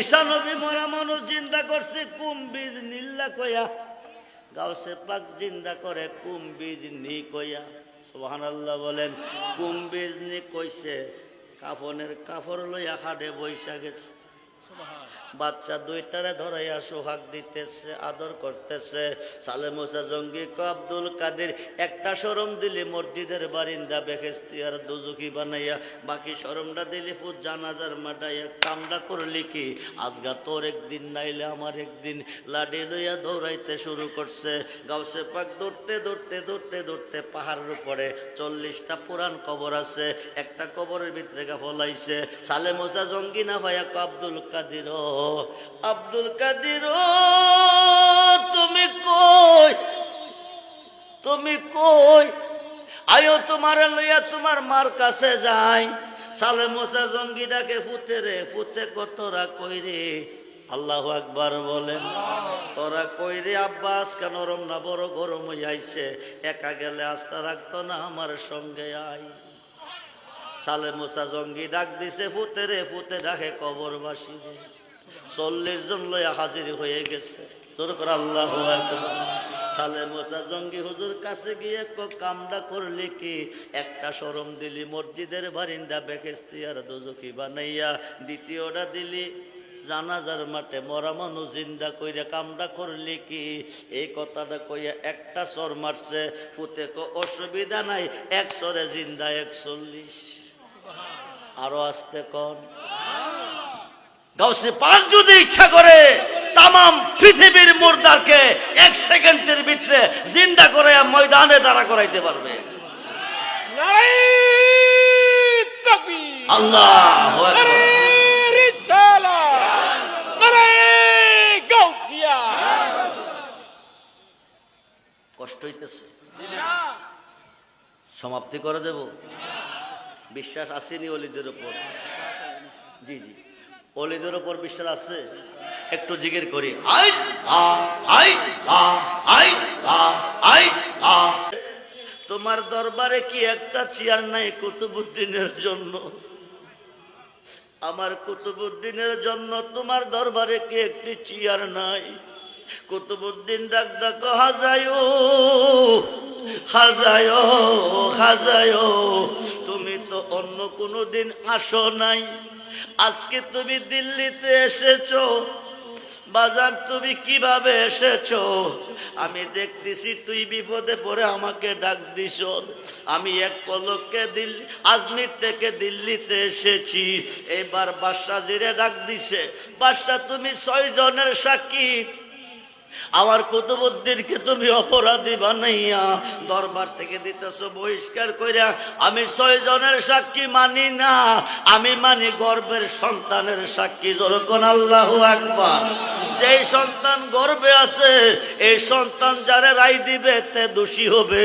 ঈশা নবী মরা মানুষ জিন্দা করছে, কুম বীজ নীল্লা কয়া গাউসে পাক জিন্দা করে, কুম বীজ নি কয়া সুবহানাল্লাহ বলেন, কুম বীজ নি কইছে, কাফনের কাফর লইয়া হাডে বৈশা গেছে। বাচ্চা দুইটারে ধরাইয়া সোহাগ দিতেছে, আদর করতেছে। সালে মোসা জঙ্গি ক আব্দুল কাদের একটা সরম দিলি, মসজিদের বারিন্দা বেহেস্তি আর দুজুকি বানাইয়া। বাকি সরমটা দিলি ফুট জানাজার মাটাইয়া কামটা করলি কি? আজগা তোর একদিন নাইলে আমার একদিন লাডি লইয়া দৌড়াইতে শুরু করছে। গাউসে পাক দৌড়তে দৌড়তে দৌড়তে দৌড়তে পাহাড়ের উপরে চল্লিশটা পুরান কবর আছে। একটা কবরের ভিতরে গা ফলাইছে। সালে মোসা জঙ্গি না ভাইয়া কো আব্দুল কাদির, আব্দুল কাদির, তুমি কই? তুমি কই? আয়ো তোমার লইয়া তোমার মার কাছে যাই। সালে মোসা জঙ্গি ডাকে ফুতে রে, ফুতে কতরা কই রে? আল্লাহ একবার বলেন। তোরা কই রে আব্বাস? কেন নরম না বড় গরম আইছে একা গেলে আস্থা রাখতো না আমার সঙ্গে আই সালে মোসা জঙ্গি ডাক দিছে, ফুতে রে, ফুতে ডাকে কবরবাসী চল্লিশ জন লইয়া হাজির হয়ে গেছে। তোর করে আল্লাহ সালে মোসা জঙ্গি হুজুর কাছে গিয়ে ক কামটা করলি কি? একটা সরম দিলি, মসজিদের বারিন্দা বেকেস্তি আর দুজকি বানাইয়া দ্বিতীয়টা দিলি, জানাজার মাঠে মরা মানুষ জিন্দা কইরা কামটা করলি কি? এই কথাটা কইয়া একটা সর মারছে, ফুতে কো অসুবিধা নাই, এক সরে জিন্দা একচল্লিশ। আরও আসতে কন? গাউসে পাক যদি ইচ্ছা করে তামাম পৃথিবীর মুর্দারকে এক সেকেন্ডের ভিতরে জিন্দা করে ময়দানে দাঁড়া করাইতে পারবে। আল্লাহ কষ্ট হইতেছে। সমাপ্তি করে দেব। বিশ্বাস আসেনি অলিদের উপর। জি জি। অলিদের উপর বিশ্বাস আছে? একটু জিগের করি। তোমার দরবারে কি একটা চেয়ার নাই কুতুবুদ্দিনের জন্য? আমার কুতুবুদ্দিনের জন্য তোমার দরবারে কি একটি চেয়ার নাই? কুতুবুদ্দিন ডাক ডাক, হাজায় হাজায় হাজায়। অন্য কোনো দিন আসো নাই। আজকে তুমি দিল্লিতে এসেছ। বাজার তুমি কীভাবে এসেছ? আমি দেখতেছি তুই বিপদে পড়ে আমাকে ডাক দিস। আমি এক পলককে দিল্লি আজমির থেকে দিল্লিতে এসেছি। এবার বাদশা জিরে ডাক দিছে বাদশা তুমি ছয় জনের সাক্ষী। আমার কুতুবুদ্দিনকে তুমি অপরাধী বানাইয়া দরবার থেকে দিতেছ, বহিষ্কার কইরা আমি ছয় জনের সাক্ষী মানি না। আমি মানি গর্বের সন্তানের সাক্ষী যখন আল্লাহ আকবার। যেই সন্তান গর্বে আছে, এই সন্তান যারা রায় দিবে, তে দোষী হবে।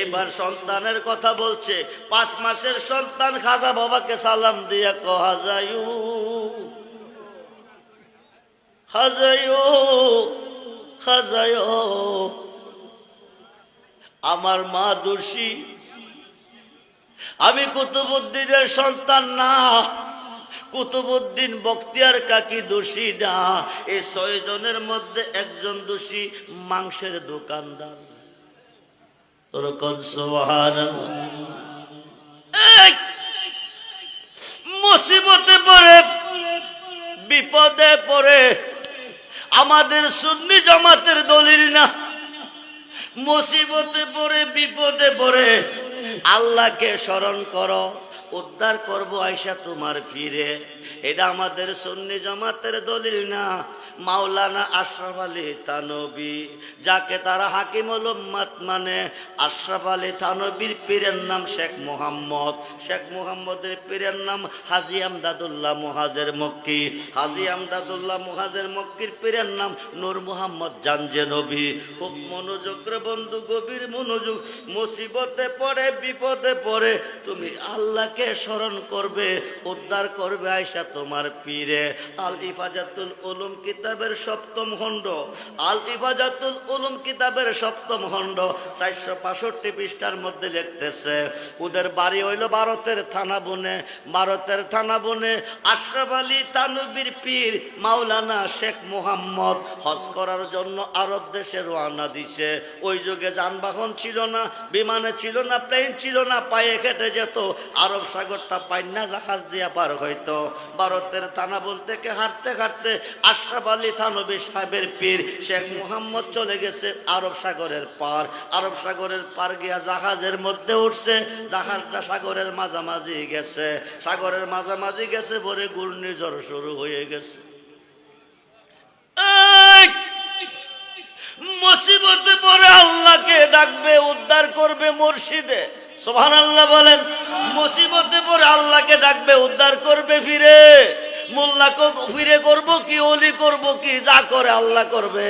এবার সন্তানের কথা বলছে, পাঁচ মাসের সন্তান খাজা বাবাকে সালাম দিয়া কহা যায় হাজায়ো। আমার মা দোষী। আমি কুতুবুদ্দিনের সন্তান না। কুতুবুদ্দিন বক্তিয়ার কাকি দোষী না। এই ছয় জনের মধ্যে একজন দোষী মাংসের দোকানদার। মুসিবতে পড়ে, বিপদে পড়ে আমাদের সুন্নি জামাতের দলিল না। মুসিবতে পড়ে, বিপদে পড়ে। আল্লাহকে স্মরণ করো, উদ্ধার করব আয়সা তোমার ফিরে। এটা আমাদের সন্নি জমাতের দলিল না। মাওলানা আশরাফ আলী থানবী, যাকে তারা হাকিমুল উম্মাত মানে আশরাফ আলী থানবীর পীরের নাম শেখ মোহাম্মদ। শেখ মোহাম্মদের পীরের নাম হাজি আমদাদুল্লাহ মুহাজের মক্কি। হাজি আমদাদুল্লাহ মুহাজের মক্কির পীরের নাম নূর মোহাম্মদ জানজে নবী। খুব মনোযোগ রে বন্ধু, গভীর মনোযোগ। মুসিবতে পড়ে, বিপদে পড়ে, তুমি আল্লাহকে স্মরণ করবে, উদ্ধার করবে আয়সা তোমার পীরে। আল ইফাজাতুল উলুম কিতাবের সপ্তম খণ্ড। আল ইফাজাতুল উলুম কিতাবের সপ্তম খণ্ড, চারশো পাঁষট্টি পৃষ্ঠার মধ্যে লিখতেছে, ওদের বাড়ি হইল ভারতের থানা বনে, ভারতের থানা বনে আশরাফ আলী তানবীর পীর মাওলানা শেখ মোহাম্মদ হজ করার জন্য আরব দেশে রওনা দিছে। ওই যুগে যানবাহন ছিল না, বিমানে ছিল না, প্লেন ছিল না, পায়ে কেটে যেত, আরব সাগরটা পাইন্না জাহাজ দিয়া পার হইতো। ভারতের থানাবন থেকে হাঁটতে হাঁটতে আশরাফ থানবী সাহেবের পীর শেখ মোহাম্মদ চলে গেছে আরব সাগরের পার। আরব সাগরের পার গিয়া জাহাজের মধ্যে উঠছে। জাহাজটা সাগরের মাঝামাঝি গেছে। সাগরের মাঝামাঝি গেছে পরে ঘূর্ণিঝড় শুরু হয়ে গেছে। মুসিবতে পরে আল্লাহকে ডাকবে, উদ্ধার করবে মুর্শিদে। সোহান আল্লাহ বলেন, মুসিবতে পরে আল্লাহকে ডাকবে, উদ্ধার করবে ফিরে। মোল্লাকে ফিরে করব, কি অলি করব, কি যা করে আল্লাহ করবে।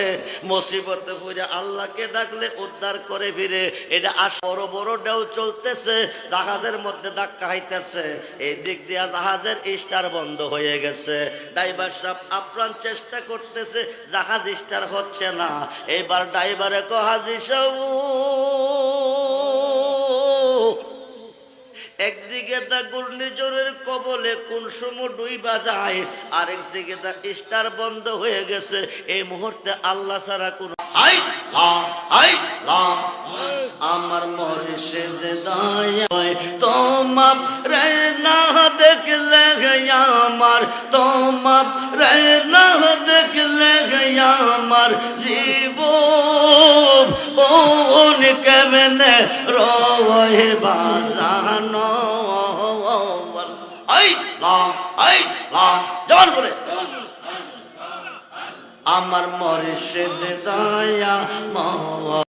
মুসিবতে পরে আল্লাহকে ডাকলে উদ্ধার করে ফিরে। এটা আস বড় বড় ঢেউ চলতেছে, জাহাজের মধ্যে ধাক্কা খাইতেছে। এই দিক দিয়া জাহাজের স্টার বন্ধ হয়ে গেছে। ড্রাইভার সাহেব আপ্রাণ চেষ্টা করতেছে, জাহাজ স্টার হচ্ছে না। এইবার ড্রাইভারে কহাজি একদিকে তা ঘূর্ণিঝড়ের কবলে কোন সময় ডুইবা যায়, আরেকদিকে তা স্টার বন্ধ হয়ে গেছে। এই মুহূর্তে আল্লাহ ছাড়া কোন আমার মর্শিদ দায় তোমার রে না দেখলে আমার তোমার রে না দেখলে আমার জীব বোন কেমনে রয়ে বাজানো? আই লা আই লা। জবান করে। আমার মর্শিদ দয়া